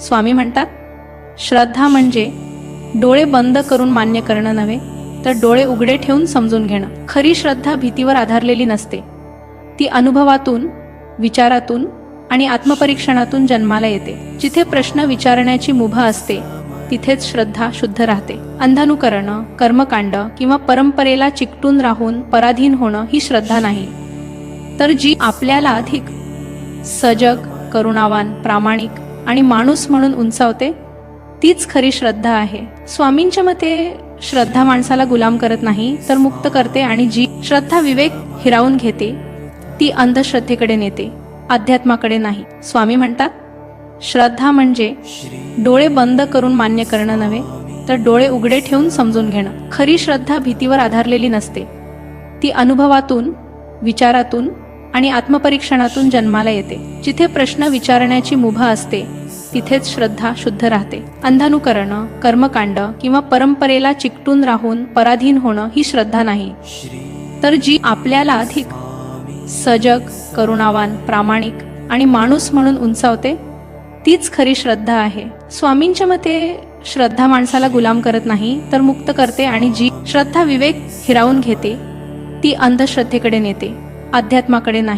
स्वामी म्हणतात श्रद्धा म्हणजे डोळे बंद करून मान्य करणं नव्हे तर डोळे उघडे ठेवून समजून घेणं. खरी श्रद्धा भीतीवर आधारलेली नसते. ती अनुभवातून विचारातून आणि आत्मपरीक्षणातून जन्माला येते. जिथे प्रश्न विचारण्याची मुभा असते तिथेच श्रद्धा शुद्ध राहते. अंधानुकरण कर्मकांड किंवा परंपरेला चिकटून राहून पराधीन होणं ही श्रद्धा नाही. तर जी आपल्याला अधिक सजग करुणावान प्रामाणिक आणि माणूस म्हणून उंचावते तीच खरी श्रद्धा आहे. स्वामींच्या मते श्रद्धा माणसाला गुलाम करत नाही तर मुक्त करते आणि जी श्रद्धा विवेक हिरावून घेते ती अंधश्रद्धेकडे नेते अध्यात्माकडे नाही. स्वामी म्हणतात श्रद्धा म्हणजे डोळे बंद करून मान्य करणं नव्हे तर डोळे उघडे ठेवून समजून घेणं. खरी श्रद्धा भीतीवर आधारलेली नसते. ती अनुभवातून विचारातून आणि आत्मपरीक्षणातून जन्माला येते. जिथे प्रश्न विचारण्याची मुभा असते तिथेच श्रद्धा शुद्ध राहते. अंधानुकरण कर्मकांड किंवा परंपरेला चिकटून राहून पराधीन होणं ही श्रद्धा नाही. तर जी आपल्याला अधिक सजग करुणावान प्रामाणिक आणि माणूस म्हणून उंचावते तीच खरी श्रद्धा आहे. स्वामींच्या मते श्रद्धा माणसाला गुलाम करत नाही तर मुक्त करते आणि जी श्रद्धा विवेक हिरावून घेते ती अंधश्रद्धेकडे नेते. अध्यात्माकडे नाही.